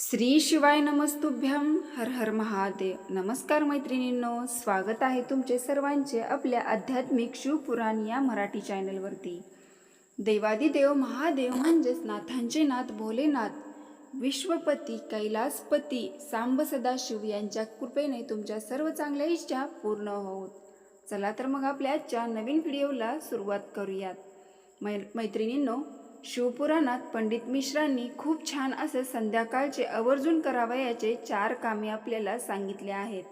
श्री शिवाय नमस्तुभ्यम हर हर महादेव. नमस्कार मैत्रिणींनो स्वागत आहे तुमचे सर्वांचे आपल्या आध्यात्मिक शिवपुराण या मराठी चॅनलवरती. देवादिदेव महादेव म्हणजेच नाथांचे नाथ भोलेनाथ विश्वपती कैलासपती सांब सदाशिव यांच्या कृपेने तुमच्या सर्व चांगल्या इच्छा पूर्ण होत. चला तर मग आपल्या आजच्या नवीन व्हिडिओला सुरुवात करूयात. मै मैत्रिणींनो शिवपुराणात पंडित मिश्रांनी खूप छान असे संध्याकाळचे आवर्जून करावयाचे चार कामे आपल्याला सांगितले आहेत.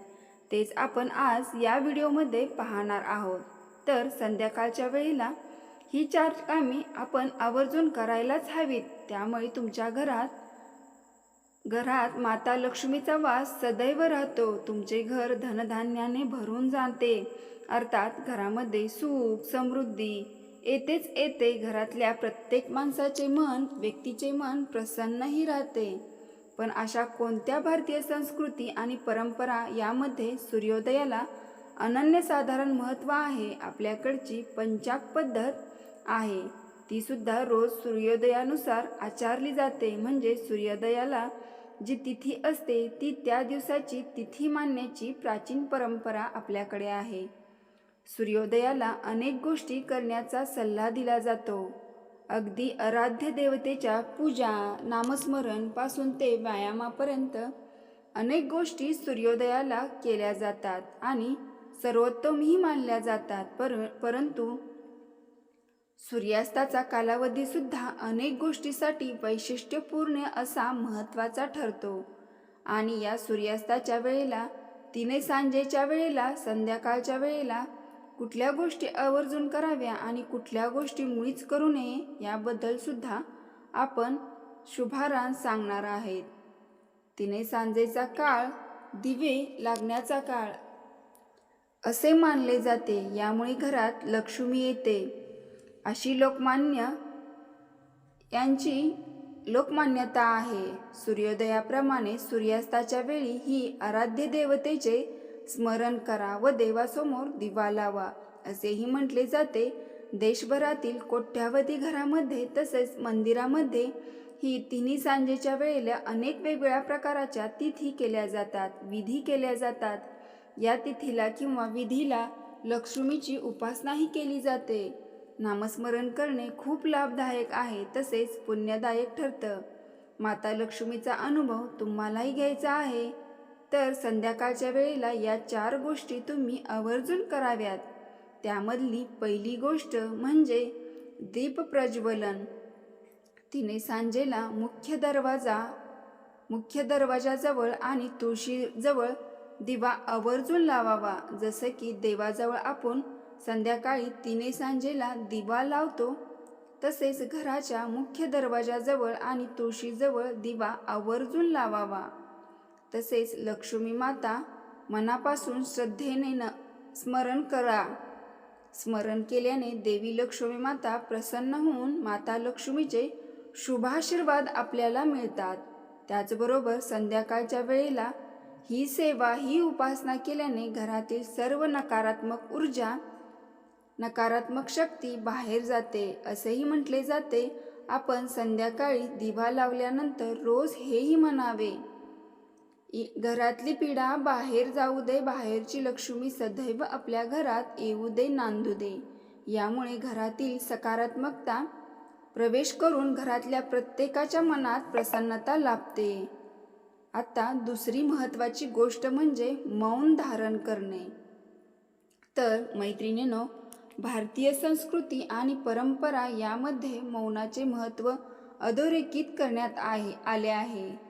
तेच आपण आज या व्हिडिओमध्ये पाहणार आहोत. तर संध्याकाळच्या वेळेला ही चार कामे आपण आवर्जून करायलाच हवीत. त्यामुळे तुमच्या घरात घरात माता लक्ष्मीचा वास सदैव राहतो. तुमचे घर धनधान्याने भरून जाते. अर्थात घरामध्ये सुख समृद्धी येतेच येते घरातल्या प्रत्येक माणसाचे मन व्यक्तीचे मन प्रसन्नही राहते. पण अशा कोणत्या भारतीय संस्कृती आणि परंपरा यामध्ये सूर्योदयाला अनन्यसाधारण महत्त्व आहे आपल्याकडची पंचाक पद्धत आहे. तीसुद्धा रोज सूर्योदयानुसार आचारली जाते. म्हणजे सूर्योदयाला जी तिथी असते ती त्या दिवसाची तिथी मानण्याची प्राचीन परंपरा आपल्याकडे आहे. सूर्योदयाला अनेक गोष्टी करण्याचा सल्ला दिला जातो. अगदी आराध्य देवतेच्या पूजा नामस्मरणपासून ते व्यायामापर्यंत अनेक गोष्टी सूर्योदयाला केल्या जातात आणि सर्वोत्तमही मानल्या जातात. पर परंतु सूर्यास्ताचा कालावधीसुद्धा अनेक गोष्टीसाठी वैशिष्ट्यपूर्ण असा महत्त्वाचा ठरतो. आणि या सूर्यास्ताच्या वेळेला तिने सांजेच्या वेळेला संध्याकाळच्या वेळेला कुठल्या गोष्टी आवर्जून कराव्या आणि कुठल्या गोष्टी मुळीच करू नये याबद्दल सुद्धा आपण शुभारान सांगणार आहेत. तिने सांजेचा काळ दिवे लागण्याचा काळ. असे मानले जाते यामुळे घरात लक्ष्मी येते. अशी लोकमान्य यांची लोकमान्यता आहे. सूर्योदयाप्रमाणे सूर्यास्ताच्या वेळी ही आराध्य देवतेचे स्मरण करा व देवासमोर दिवा लावा असेही म्हटले जाते. देशभरातील कोट्यावधी घरामध्ये तसेच मंदिरामध्ये ही तिन्ही सांजेच्या वेळेला अनेक वेगवेगळ्या प्रकाराच्या तिथी केल्या जातात विधी केल्या जातात. या तिथीला किंवा विधीला लक्ष्मीची उपासनाही केली जाते. नामस्मरण करणे खूप लाभदायक आहे तसेच पुण्यदायक ठरतं. माता लक्ष्मीचा अनुभव तुम्हालाही घ्यायचा आहे. तर संध्याकाळच्या वेळेला या चार गोष्टी तुम्ही आवर्जून कराव्यात. त्यामधली पहिली गोष्ट म्हणजे दीप प्रज्वलन तिने सांजेला मुख्य दरवाजा मुख्य दरवाजाजवळ आणि तुळशीजवळ दिवा आवर्जून लावावा. जसं की देवाजवळ आपण संध्याकाळी तिने सांजेला दिवा लावतो तसेच घराच्या मुख्य दरवाजाजवळ आणि तुळशीजवळ दिवा आवर्जून लावावा. तसेच लक्ष्मी माता मनापासून श्रद्धेने न स्मरण करा. स्मरण केल्याने देवी लक्ष्मी माता प्रसन्न होऊन माता लक्ष्मीचे शुभाशीर्वाद आपल्याला मिळतात. त्याचबरोबर संध्याकाळच्या वेळेला ही सेवा ही उपासना केल्याने घरातील सर्व नकारात्मक ऊर्जा नकारात्मक शक्ती बाहेर जाते. असेही म्हटले जाते. आपण संध्याकाळी दिवा लावल्यानंतर रोज हेही म्हणावे. घरातली पिढा बाहेर जाऊ दे बाहेरची लक्ष्मी सदैव आपल्या घरात येऊ दे नांदू दे. यामुळे घरातील सकारात्मकता प्रवेश करून घरातल्या प्रत्येकाच्या मनात प्रसन्नता लाभते. आता दुसरी महत्त्वाची गोष्ट म्हणजे मौन धारण करणे. तर मैत्रिणीनो भारतीय संस्कृती आणि परंपरा यामध्ये मौनाचे महत्त्व अधोरेखित करण्यात आहे आले आहे.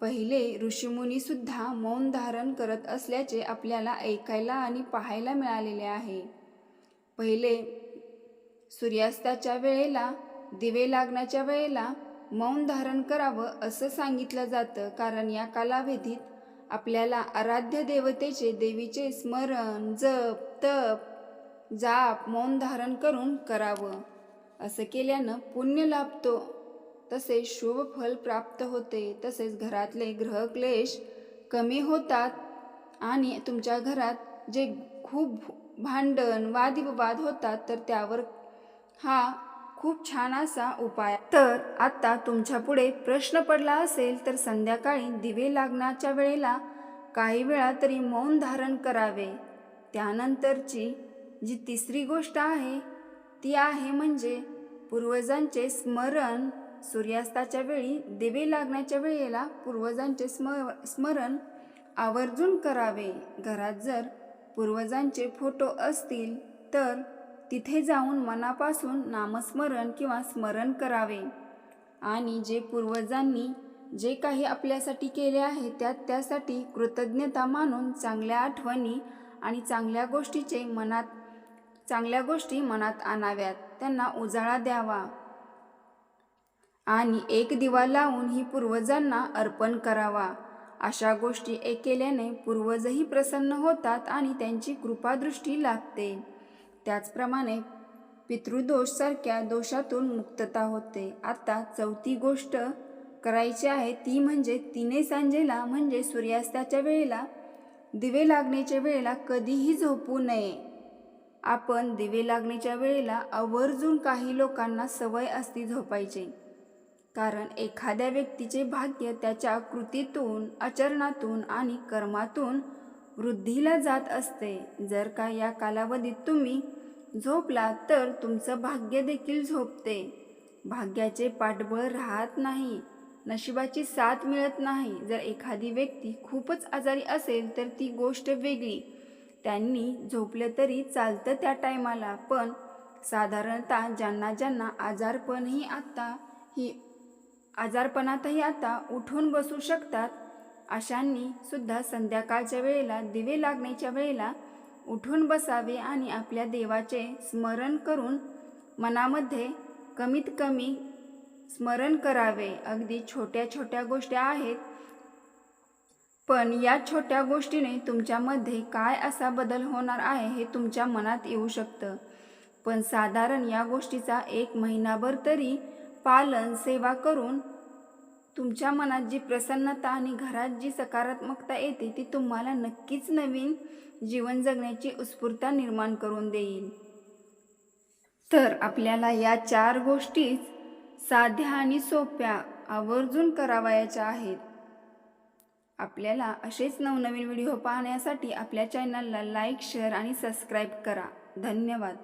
पहिले ऋषीमुनीसुद्धा मौन धारण करत असल्याचे आपल्याला ऐकायला आणि पाहायला मिळालेले आहे. पहिले सूर्यास्ताच्या वेळेला दिवे लागण्याच्या वेळेला मौन धारण करावं असं सांगितलं जातं कारण या कालावधीत आपल्याला आराध्य देवतेचे देवीचे स्मरण जप तप जाप मौन धारण करून करावं असं केल्यानं पुण्य लाभतो. तसेच शुभ फल प्राप्त होते तसेच घरातले ग्रहक्लेश कमी होतात आणि तुमच्या घरात जे खूप भांडण वादविवाद होतात तर त्यावर हा खूप छान असा उपाय. तर आता तुमच्यापुढे प्रश्न पडला असेल तर संध्याकाळी दिवे लागण्याच्या वेळेला काही वेळा तरी मौन धारण करावे. त्यानंतरची जी तिसरी गोष्ट आहे ती आहे म्हणजे पूर्वजांचे स्मरण सूर्यास्ताच्या वेळी दिवे लागण्याच्या वेळेला पूर्वजांचे स्म स्मरण आवर्जून करावे. घरात जर पूर्वजांचे फोटो असतील तर तिथे जाऊन मनापासून नामस्मरण किंवा स्मरण करावे. आणि जे पूर्वजांनी जे काही आपल्यासाठी केले आहे त्यात त्यासाठी कृतज्ञता मानून चांगल्या आठवणी आणि चांगल्या गोष्टीचे मनात चांगल्या गोष्टी मनात आणाव्यात. त्यांना उजाळा द्यावा. आणि एक दिवा लावून ही पूर्वजांना अर्पण करावा. अशा गोष्टी एक केल्याने पूर्वजही प्रसन्न होतात आणि त्यांची कृपादृष्टी लागते त्याचप्रमाणे पितृदोषसारख्या दोषातून मुक्तता होते. आता चौथी गोष्ट करायची आहे ती म्हणजे तिने सांजेला म्हणजे सूर्यास्ताच्या वेळेला दिवे लागण्याच्या वेळेला कधीही झोपू नये. आपण दिवे लागण्याच्या वेळेला आवर्जून काही लोकांना सवय असती झोपायची. कारण एखाद्या व्यक्तीचे भाग्य त्याच्या कृतीतून आचरणातून आणि कर्मातून वृद्धीला जात असते. जर का या कालावधीत तुम्ही झोपला तर तुमचं भाग्य देखील झोपते. भाग्याचे पाठबळ राहत नाही. नशिबाची साथ मिळत नाही. जर एखादी व्यक्ती खूपच आजारी असेल तर ती गोष्ट वेगळी. त्यांनी झोपलं तरी चालतं त्या टायमाला पण साधारणतः ज्यांना ज्यांना आजारपणही आत्ता ही आजारपणातही आता उठून बसू शकतात. अशांनी सुद्धा संध्याकाळच्या वेळेला दिवे लागण्याच्या वेळेला उठून बसावे आणि आपल्या देवाचे स्मरण करून मनामध्ये कमीत कमी स्मरण करावे. अगदी छोट्या छोट्या गोष्टी आहेत. पण या छोट्या गोष्टीने तुमच्यामध्ये काय असा बदल होणार आहे हे तुमच्या मनात येऊ शकतं. पण साधारण या गोष्टीचा एक महिनाभर तरी पालन सेवा करून तुमच्या मनात जी प्रसन्नता आणि घरात जी सकारात्मकता येते ती तुम्हाला नक्कीच नवीन जीवन जगण्याची उत्स्फूर्ता निर्माण करून देईल. तर आपल्याला या चार गोष्टीच साध्या आणि सोप्या आवर्जून करावयाच्या आहेत. आपल्याला असेच नवनवीन व्हिडिओ पाहण्यासाठी आपल्या चॅनलला लाईक शेअर आणि सबस्क्राईब करा. धन्यवाद.